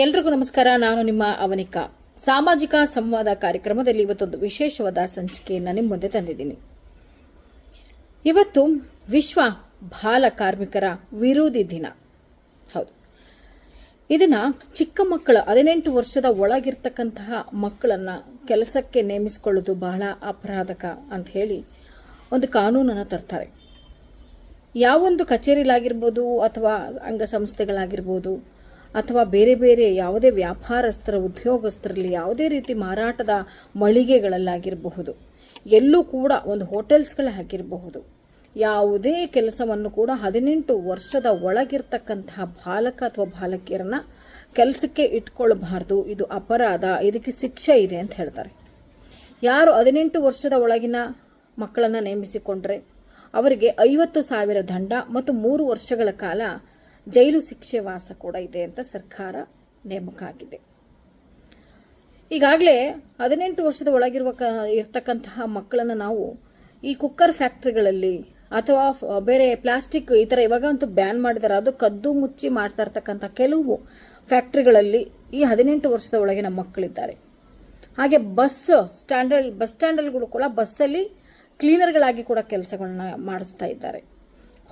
ಎಲ್ರಿಗೂ ನಮಸ್ಕಾರ, ನಾನು ನಿಮ್ಮ ಅವನಿಕಾ. ಸಾಮಾಜಿಕ ಸಂವಾದ ಕಾರ್ಯಕ್ರಮದಲ್ಲಿ ಇವತ್ತೊಂದು ವಿಶೇಷವಾದ ಸಂಚಿಕೆಯನ್ನು ನಿಮ್ಮ ಮುಂದೆ ತಂದಿದ್ದೀನಿ. ಇವತ್ತು ವಿಶ್ವ ಬಾಲ ಕಾರ್ಮಿಕರ ವಿರೋಧಿ ದಿನ. ಹೌದು. ಇದನ್ನ ಚಿಕ್ಕ ಮಕ್ಕಳ ಹದಿನೆಂಟು ವರ್ಷದ ಒಳಗಿರ್ತಕ್ಕಂತಹ ಮಕ್ಕಳನ್ನ ಕೆಲಸಕ್ಕೆ ನೇಮಿಸಿಕೊಳ್ಳೋದು ಬಹಳ ಅಪರಾಧಕ ಅಂತ ಹೇಳಿ ಒಂದು ಕಾನೂನನ್ನು ತರ್ತಾರೆ. ಯಾವೊಂದು ಕಚೇರಿಲಾಗಿರ್ಬೋದು ಅಥವಾ ಅಂಗಸಂಸ್ಥೆಗಳಾಗಿರ್ಬೋದು ಅಥವಾ ಬೇರೆ ಬೇರೆ ಯಾವುದೇ ವ್ಯಾಪಾರಸ್ಥರ, ಉದ್ಯೋಗಸ್ಥರಲ್ಲಿ ಯಾವುದೇ ರೀತಿ ಮಾರಾಟದ ಮಳಿಗೆಗಳಲ್ಲಾಗಿರಬಹುದು. ಎಲ್ಲೂ ಕೂಡ ಒಂದು ಹೋಟೆಲ್ಸ್ಗಳಾಗಿರಬಹುದು ಯಾವುದೇ ಕೆಲಸವನ್ನು ಕೂಡ ಹದಿನೆಂಟು ವರ್ಷದ ಒಳಗಿರ್ತಕ್ಕಂತಹ ಬಾಲಕ ಅಥವಾ ಬಾಲಕಿಯರನ್ನ ಕೆಲಸಕ್ಕೆ ಇಟ್ಕೊಳ್ಬಾರ್ದು. ಇದು ಅಪರಾಧ. ಇದಕ್ಕೆ ಶಿಕ್ಷೆ ಇದೆ ಅಂತ ಹೇಳ್ತಾರೆ. ಯಾರು ಹದಿನೆಂಟು ವರ್ಷದ ಒಳಗಿನ ಮಕ್ಕಳನ್ನು ನೇಮಿಸಿಕೊಂಡ್ರೆ, ಅವರಿಗೆ ಐವತ್ತು ಸಾವಿರ ದಂಡ ಮತ್ತು ಮೂರು ವರ್ಷಗಳ ಕಾಲ ಜೈಲು ಶಿಕ್ಷೆ ವಾಸ ಕೂಡ ಇದೆ ಅಂತ ಸರ್ಕಾರ ನೇಮಕ ಆಗಿದೆ ಈಗಾಗಲೇ ಹದಿನೆಂಟು ವರ್ಷದ ಒಳಗಿರುವ ಕ, ಇರ್ತಕ್ಕಂತಹ ಮಕ್ಕಳನ್ನು ನಾವು ಈ ಕುಕ್ಕರ್ ಫ್ಯಾಕ್ಟ್ರಿಗಳಲ್ಲಿ ಅಥವಾ ಬೇರೆ ಪ್ಲಾಸ್ಟಿಕ್ ಈ ಥರ ಇವಾಗ ಅಂತೂ ಬ್ಯಾನ್ ಮಾಡಿದ್ದಾರೆ ಅದು ಕದ್ದು ಮುಚ್ಚಿ ಮಾಡ್ತಾ ಇರ್ತಕ್ಕಂಥ ಕೆಲವು ಫ್ಯಾಕ್ಟ್ರಿಗಳಲ್ಲಿ ಈ ಹದಿನೆಂಟು ವರ್ಷದ ಒಳಗಿನ ಮಕ್ಕಳಿದ್ದಾರೆ. ಹಾಗೆ ಬಸ್ ಸ್ಟ್ಯಾಂಡಲ್ ಬಸ್ ಸ್ಟ್ಯಾಂಡಲ್ಗಳು ಕೂಡ ಬಸ್ಸಲ್ಲಿ ಕ್ಲೀನರ್ಗಳಾಗಿ ಕೂಡ ಕೆಲಸಗಳನ್ನ ಮಾಡಿಸ್ತಾ ಇದ್ದಾರೆ.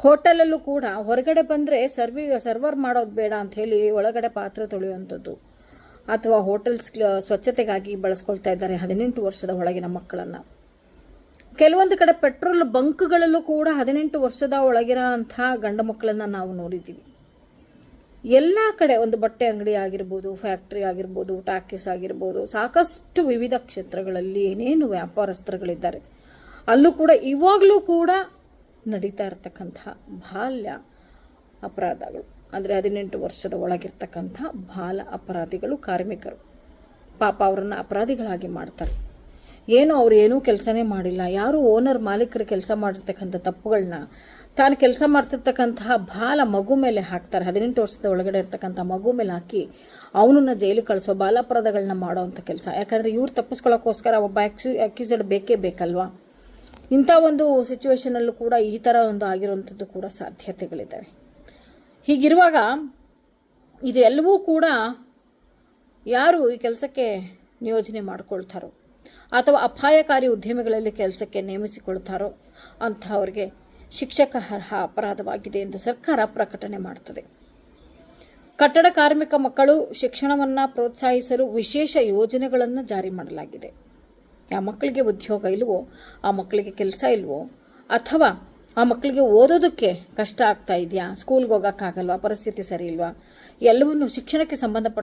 ಹೋಟೆಲಲ್ಲೂ ಕೂಡ ಹೊರಗಡೆ ಬಂದರೆ ಸರ್ವಿ, ಸರ್ವರ್ ಮಾಡೋದು ಬೇಡ ಅಂತ ಹೇಳಿ ಒಳಗಡೆ ಪಾತ್ರೆ ತೊಳೆಯುವಂಥದ್ದು. ಅಥವಾ ಹೋಟೆಲ್ಸ್ ಸ್ವಚ್ಛತೆಗಾಗಿ ಬಳಸ್ಕೊಳ್ತಾ ಇದ್ದಾರೆ ಹದಿನೆಂಟು ವರ್ಷದ ಒಳಗಿನ ಮಕ್ಕಳನ್ನು. ಕೆಲವೊಂದು ಕಡೆ ಪೆಟ್ರೋಲ್ ಬಂಕ್ಗಳಲ್ಲೂ ಕೂಡ ಹದಿನೆಂಟು ವರ್ಷದ ಒಳಗಿರೋ ಅಂಥ ಗಂಡು ಮಕ್ಕಳನ್ನು ನಾವು ನೋಡಿದ್ದೀವಿ. ಎಲ್ಲ ಕಡೆ ಒಂದು ಬಟ್ಟೆ ಅಂಗಡಿ ಆಗಿರ್ಬೋದು, ಫ್ಯಾಕ್ಟ್ರಿ ಆಗಿರ್ಬೋದು, ಟಾಕೀಸ್ ಆಗಿರ್ಬೋದು, ಸಾಕಷ್ಟು ವಿವಿಧ ಕ್ಷೇತ್ರಗಳಲ್ಲಿ ಏನೇನು ವ್ಯಾಪಾರಸ್ಥರುಗಳಿದ್ದಾರೆ. ಅಲ್ಲೂ ಕೂಡ ಇವಾಗಲೂ ಕೂಡ ನಡೀತಾ ಇರ್ತಕ್ಕಂಥ ಬಾಲ್ಯ ಅಪರಾಧಗಳು. ಅಂದರೆ ಹದಿನೆಂಟು ವರ್ಷದ ಒಳಗಿರ್ತಕ್ಕಂಥ ಬಾಲ ಅಪರಾಧಿಗಳು ಕಾರ್ಮಿಕರು. ಪಾಪ ಅವರನ್ನು ಅಪರಾಧಿಗಳಾಗಿ ಮಾಡ್ತಾರೆ. ಏನು ಅವರು ಏನೂ ಕೆಲಸನೇ ಮಾಡಿಲ್ಲ. ಯಾರು ಓನರ್ ಮಾಲೀಕರು ಕೆಲಸ ಮಾಡಿರ್ತಕ್ಕಂಥ ತಪ್ಪುಗಳನ್ನ ತಾನು ಕೆಲಸ ಮಾಡ್ತಿರ್ತಕ್ಕಂತಹ ಬಾಲ ಮಗು ಮೇಲೆ ಹಾಕ್ತಾರೆ. ಹದಿನೆಂಟು ವರ್ಷದ ಒಳಗಡೆ ಇರ್ತಕ್ಕಂಥ ಮಗು ಮೇಲೆ ಹಾಕಿ ಅವನನ್ನು ಜೈಲಿಗೆ ಕಳಿಸೋ ಬಾಲಾಪರಾಧಗಳನ್ನ ಮಾಡೋವಂಥ ಕೆಲಸ. ಯಾಕಂದರೆ ಇವ್ರು ತಪ್ಪಿಸ್ಕೊಳ್ಳೋಕ್ಕೋಸ್ಕರ ಒಬ್ಬ ಆಕ್ಸಿ ಅಕ್ಯೂಸಡ್ ಬೇಕೇ ಬೇಕಲ್ವಾ? ಇಂಥ ಒಂದು ಸಿಚುವೇಶನಲ್ಲೂ ಕೂಡ ಈ ಥರ ಒಂದು ಆಗಿರುವಂಥದ್ದು ಕೂಡ ಸಾಧ್ಯತೆಗಳಿದ್ದಾವೆ ಹೀಗಿರುವಾಗ ಇದು ಎಲ್ಲವೂ ಕೂಡ ಯಾರು ಈ ಕೆಲಸಕ್ಕೆ ನಿಯೋಜನೆ ಮಾಡಿಕೊಳ್ತಾರೋ ಅಥವಾ ಅಪಾಯಕಾರಿ ಉದ್ಯಮಿಗಳಲ್ಲಿ ಕೆಲಸಕ್ಕೆ ನೇಮಿಸಿಕೊಳ್ತಾರೋ ಶಿಕ್ಷಕ ಶಿಕ್ಷಕಾರ್ಹ ಅಪರಾಧವಾಗಿದೆ ಎಂದು ಸರ್ಕಾರ ಪ್ರಕಟಣೆ ಮಾಡುತ್ತದೆ ಕಟ್ಟಡ ಕಾರ್ಮಿಕ ಮಕ್ಕಳು ಶಿಕ್ಷಣವನ್ನು ಪ್ರೋತ್ಸಾಹಿಸಲು ವಿಶೇಷ ಯೋಜನೆಗಳನ್ನು ಜಾರಿ ಮಾಡಲಾಗಿದೆ. ಯಾವ ಮಕ್ಕಳಿಗೆ ಉದ್ಯೋಗ ಇಲ್ವೋ? ಆ ಮಕ್ಕಳಿಗೆ ಕೆಲಸ ಇಲ್ವೋ? ಅಥವಾ ಆ ಮಕ್ಕಳಿಗೆ ಓದೋದಕ್ಕೆ ಕಷ್ಟ ಆಗ್ತಾ ಇದೆಯಾ? ಸ್ಕೂಲ್ಗೆ ಹೋಗೋಕ್ಕಾಗಲ್ವಾ? ಪರಿಸ್ಥಿತಿ ಸರಿ ಇಲ್ವಾ? ಎಲ್ಲವನ್ನು ಶಿಕ್ಷಣಕ್ಕೆ ಸಂಬಂಧಪಟ್ಟ